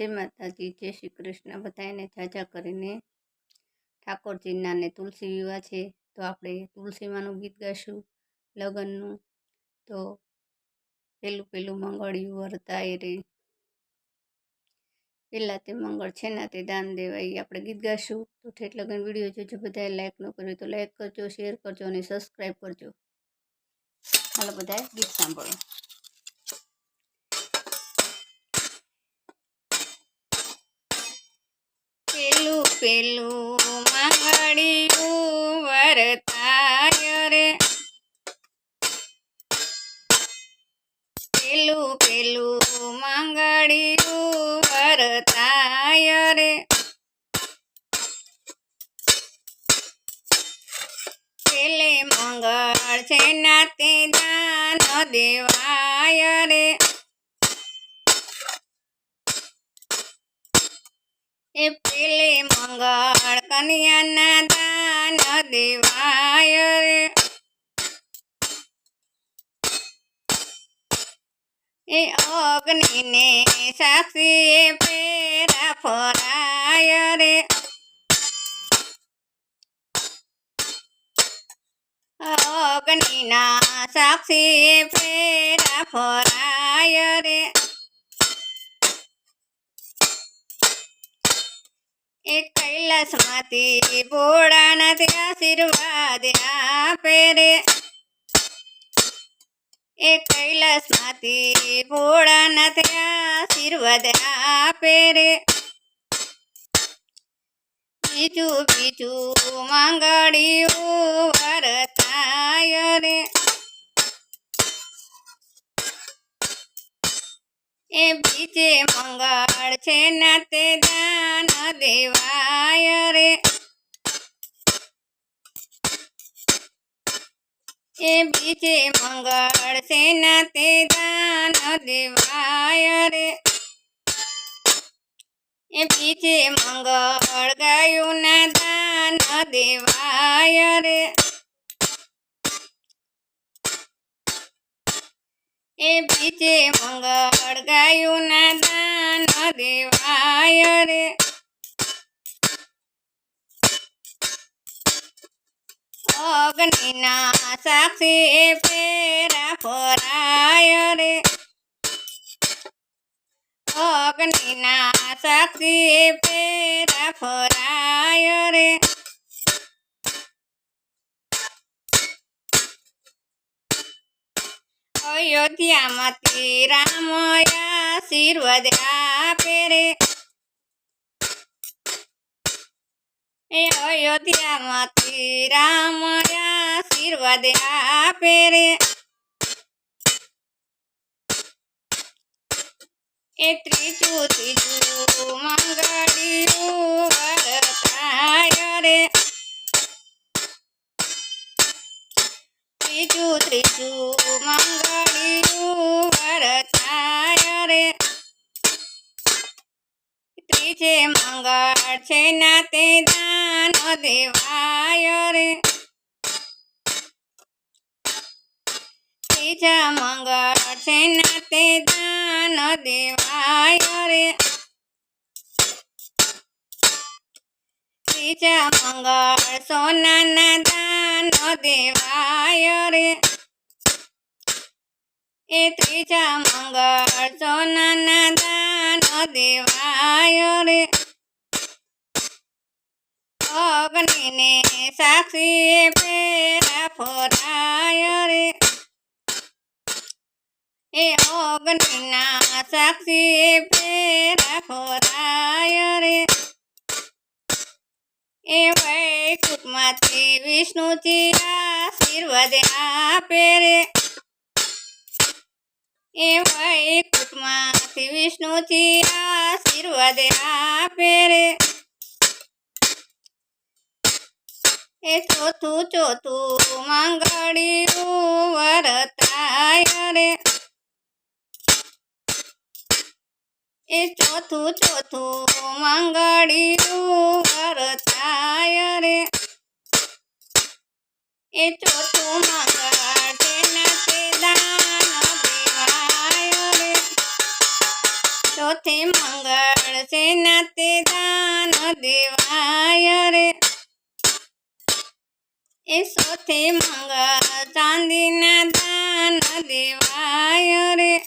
જય માતાજી જય શ્રી કૃષ્ણ બધાને જાજા કરીને ઠાકોરજીના ને તુલસી વિવાહ છે, તો આપણે તુલસીમાંનું ગીત ગાઈશું લગ્નનું. તો પેલું પેલું મંગળિયું વર્તાય રે પહેલાં તે મંગળ છે ને તે દાન દેવાય આપણે ગીત ગાઈશું. તો ઠેઠ લગ્ન વીડિયો જોજો, બધાએ લાઈક ન કર્યું તો લાઈક કરજો શેર કરજો અને સબસ્ક્રાઈબ કરજો. ચાલો બધાએ ગીત સાંભળો. પેલું માંગડિયું વરતાય રે. પેલું પેલું માંગડિયું વરતાય રે. પેલે મંગળ છે નાતે દાન દેવાય રે. એ પેલે મંગળ કન્યાના દાન દેવાય રે. એ અગ્નિને સાક્ષી પેરા ફરાય રે. અગ્નિના સાક્ષી પેરા ફરાય રે. એ કૈલાસમાંથી ભોળાનાથી આશીર્વાદ આપે રે. એ કૈલાસમાંથી ભોળાનાથી આશીર્વાદ આપે રે. બીજું બીજું માંગડિયું વરતાય રે એ બીજે મંગળ છે નાતે દાન દેવાય રે. એ બીજે મંગળ છે નાતે દાન દેવાય રે. એ બીજે મંગળ ગાયું ના દાન દેવાય રે. એ બીજે મંગળ ગાયું ના દાન દેવાય રે. અગ્નિના સાક્ષી ફેરા ફરાય રે. અગ્નિના સાક્ષી ફેરા ફરાય રે. અયોધ્યામાંથી રામ આશીર્વાદ આપે રે. એ અયોધ્યામાંથી રામ આશીર્વાદ આપે રે. એ ત્રીજું ત્રીજું મંગળિયું વરતાય રે. ત્રીજું ત્રીજું મંગળિયું ત્રીજે મંગળ છે નાતે દાન દેવાય રે. ત્રીજા મંગળ છે નાતે દાન દેવાય રે. ત્રીજા મંગળ સોનાના દાન દેવાય રે. એ ત્રીજા મંગળ સોનાના દાન દેવાય રે. અગ્નિને સાક્ષી પેરા ફોરાય રે. એ અગ્નિના સાક્ષી પેરા ફોરાય રે. એ વૈકુટમાંથી વિષ્ણુજી આશીર્વાદ આપે રે. એ વૈકુંઠમાંથી વિષ્ણુજી આશીર્વાદ આપે રે. ચોથું ચોથું વરતાય રે. એ ચોથું ચોથું મંગળિયું વરતાય રે. એ ચોથું સેના તે દાન દેવાય રે. એ સોથી મંગળ ચાંદીના દાન દેવાય રે.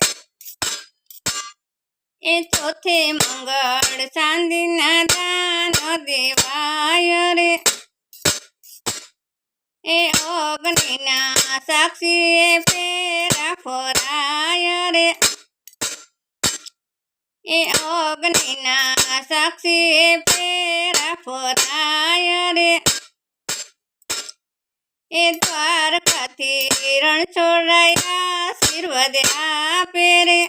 એ ચોથે મંગળ ચાંદીના દાન દેવાય રે. એ અગ્નિના સાક્ષીએ પેરા ફોરાય રે. એ અગ્નિના સાક્ષી પેરા ફરાય રે. એ દ્વારકાથી રણ છોડાયા, આશીર્વાદ આપે રે.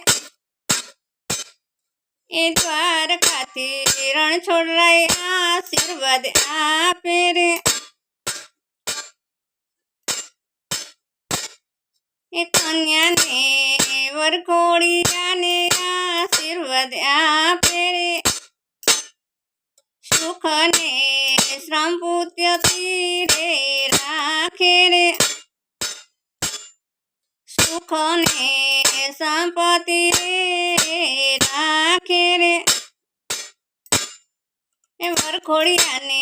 એ દ્વારકાથી રણ છોડાયા, આશીર્વાદ આપે રે. એ કન્યાને વરઘોડિયાને આશીર્વાદ આપે રે સુખને શ્રમપુત્ય રે રાખે રે સુખને સંપત્તિ રે રાખે રે એ વરઘોડિયાને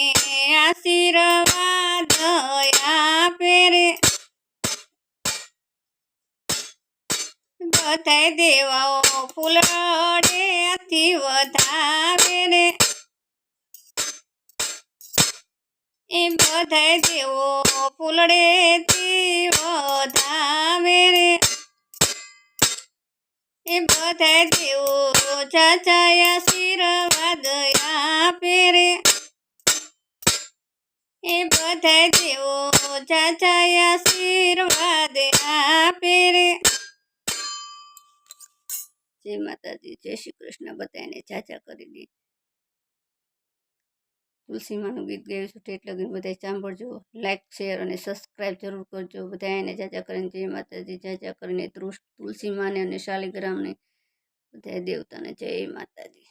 આશીર્વાદ બધાય દેવાઓ ફૂલડે અતિ વધારે રે એ બધાય દેવો ફૂલડેથી વધાવે રે એ બધાય દેવો ચાચાયા આશીર્વાદ આપે રે. એ બધાય દેવો ચાચા આશીર્વાદ આપે રે જય માતાજી, જય શ્રી કૃષ્ણ બધાને ચાચા કરી દે. તુલસીમાનું ગીત ગાયું છું ટેટ લગીને બધા સાંભળજો. લાઈક શેર અને સબસ્ક્રાઈબ જરૂર કરજો. બધા એને જાજા કરીને જય માતાજી, જાજા કરીને તુલસીમાને અને શાલિગ્રામને. બધા દેવતાને જય માતાજી.